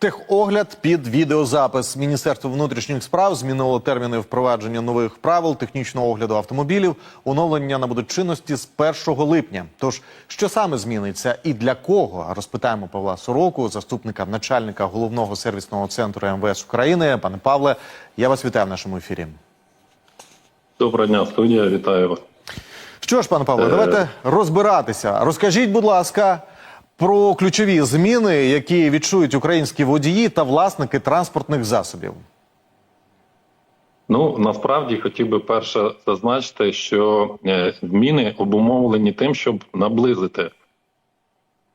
Техогляд під відеозапис. Міністерство внутрішніх справ змінило терміни впровадження нових правил технічного огляду автомобілів. Оновлення набудуть чинності з 1 липня. Тож, що саме зміниться і для кого? Розпитаємо Павла Сороку, заступника начальника головного сервісного центру МВС України. Пане Павле, я вас вітаю в нашому ефірі. Доброго дня, студія. Вітаю вас. Що ж, пане Павло, Е. давайте розбиратися. Розкажіть, будь ласка, про ключові зміни, які відчують українські водії та власники транспортних засобів. Ну насправді хотів би перше зазначити, що е, зміни обумовлені тим, щоб наблизити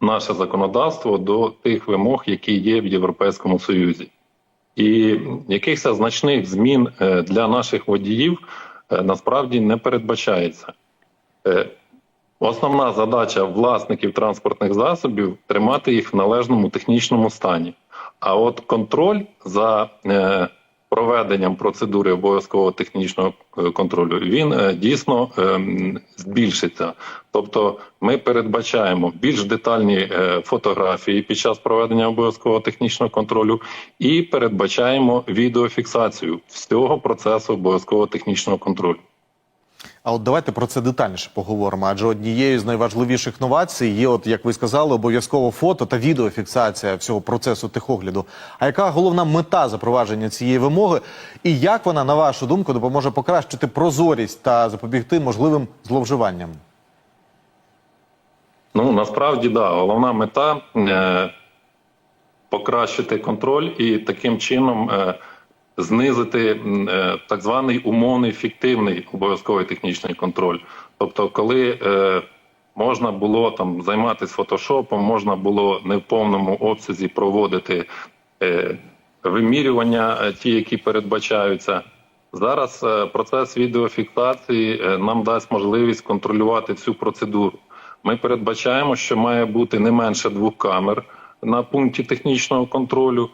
наше законодавство до тих вимог, які є в Європейському Союзі, і якихось значних змін е, для наших водіїв е, насправді не передбачається. Основна задача власників транспортних засобів тримати їх в належному технічному стані. А от контроль за е, проведенням процедури обов'язкового технічного е, контролю він е, дійсно збільшиться. Тобто, ми передбачаємо більш детальні фотографії під час проведення обов'язкового технічного контролю і передбачаємо відеофіксацію всього процесу обов'язкового технічного контролю. А от давайте про це детальніше поговоримо. Адже однією з найважливіших новацій є, от як ви сказали, обов'язково фото та відеофіксація всього процесу техогляду. А яка головна мета запровадження цієї вимоги, і як вона, на вашу думку, допоможе покращити прозорість та запобігти можливим зловживанням? Ну насправді да, головна мета е, покращити контроль і таким чином е, знизити е, так званий умовний фіктивний обов'язковий технічний контроль. Тобто, коли е, можна було там займатися фотошопом, можна було не в повному обсязі проводити е, вимірювання, ті, які передбачаються. Зараз процес відеофіксації нам дасть можливість контролювати всю процедуру. Ми передбачаємо, що має бути не менше двох камер на пункті технічного контролю,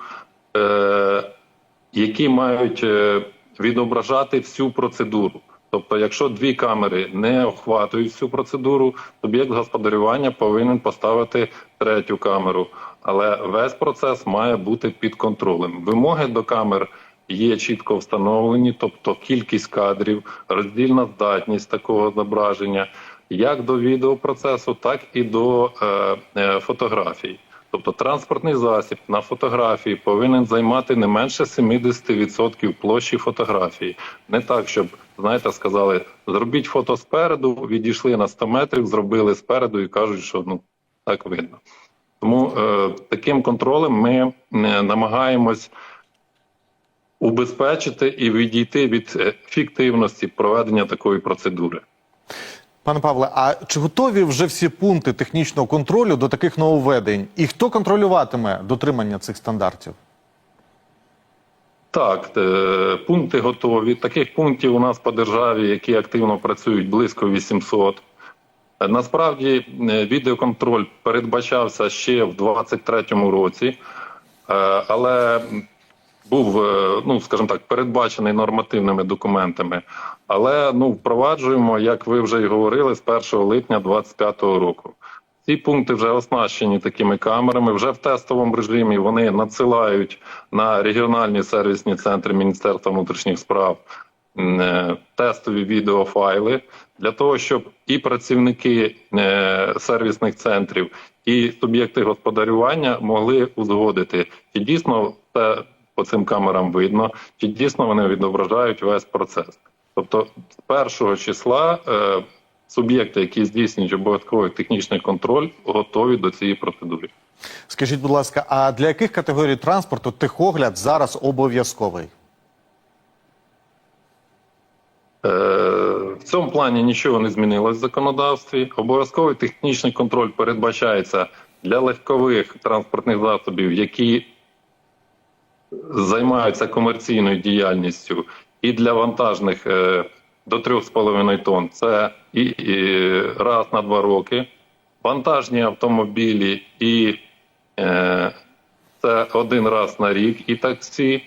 які мають е, відображати всю процедуру. Тобто, якщо дві камери не охватують всю процедуру, суб'єкт господарювання повинен поставити третю камеру. Але весь процес має бути під контролем. Вимоги до камер є чітко встановлені, тобто кількість кадрів, роздільна здатність такого зображення, як до відеопроцесу, так і до е, е, фотографій. Тобто транспортний засіб на фотографії повинен займати не менше 70% площі фотографії. Не так, щоб знаєте, сказали, зробіть фото спереду, відійшли на 100 метрів, зробили спереду і кажуть, що ну так видно. Тому е, таким контролем ми е, намагаємось убезпечити і відійти від е, фіктивності проведення такої процедури. Пане Павле, а чи готові вже всі пункти технічного контролю до таких нововведень? І хто контролюватиме дотримання цих стандартів? Так, е, пункти готові. Таких пунктів у нас по державі, які активно працюють, близько 800. Е, Насправді е, відеоконтроль передбачався ще в 2023 році, але був, е, ну скажімо так, передбачений нормативними документами. Але ну впроваджуємо, як ви вже й говорили, з 1 липня 2025 року. Ці пункти вже оснащені такими камерами. Вже в тестовому режимі вони надсилають на регіональні сервісні центри Міністерства внутрішніх справ е, тестові відеофайли для того, щоб і працівники е, сервісних центрів, і суб'єкти господарювання могли узгодити, чи дійсно це по цим камерам видно, чи дійсно вони відображають весь процес. Тобто, з першого числа е, суб'єкти, які здійснюють обов'язковий технічний контроль, готові до цієї процедури. Скажіть, будь ласка, а для яких категорій транспорту техогляд зараз обов'язковий? Е, В цьому плані нічого не змінилось в законодавстві. Обов'язковий технічний контроль передбачається для легкових транспортних засобів, які займаються комерційною діяльністю, і для вантажних е, до 3,5 тонн. Це і, і раз на два роки. Вантажні автомобілі і е, це один раз на рік, і таксі,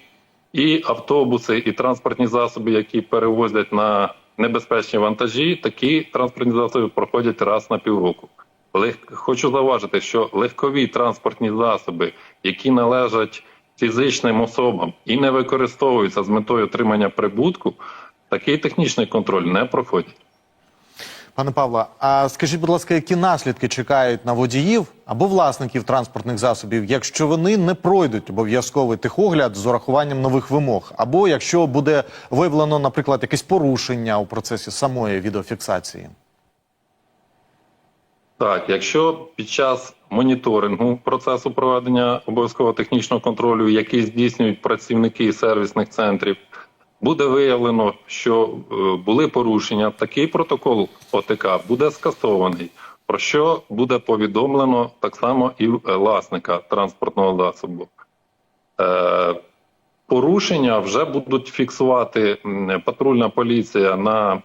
і автобуси, і транспортні засоби, які перевозять на небезпечні вантажі, такі транспортні засоби проходять раз на півроку. Лег... Хочу зауважити, що легкові транспортні засоби, які належать фізичним особам і не використовуються з метою отримання прибутку, такий технічний контроль не проходить. Пане Павло, а скажіть, будь ласка, які наслідки чекають на водіїв або власників транспортних засобів, якщо вони не пройдуть обов'язковий техогляд з урахуванням нових вимог, або якщо буде виявлено, наприклад, якесь порушення у процесі самої відеофіксації? Так, якщо під час моніторингу процесу проведення обов'язкового технічного контролю, який здійснюють працівники сервісних центрів, буде виявлено, що е, були порушення, такий протокол ОТК буде скасований, про що буде повідомлено так само і е, власника транспортного засобу. Порушення вже будуть фіксувати патрульна поліція на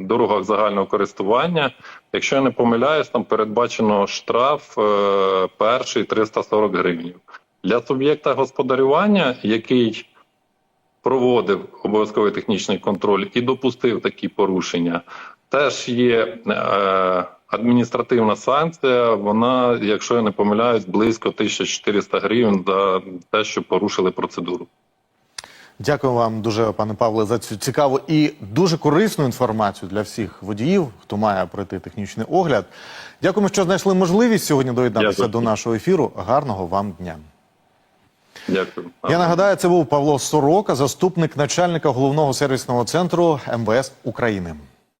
дорогах загального користування. Якщо я не помиляюсь, там передбачено штраф е, перший 340 гривень. Для суб'єкта господарювання, який проводив обов'язковий технічний контроль і допустив такі порушення, теж є е, адміністративна санкція. Вона, якщо я не помиляюсь, близько 1400 гривень за те, що порушили процедуру. Дякую вам дуже, пане Павле, за цю цікаву і дуже корисну інформацію для всіх водіїв, хто має пройти технічний огляд. Дякуємо, що знайшли можливість сьогодні доєднатися Дякую. до нашого ефіру. Гарного вам дня. Дякую. Я нагадаю, це був Павло Сорока, заступник начальника головного сервісного центру МВС України.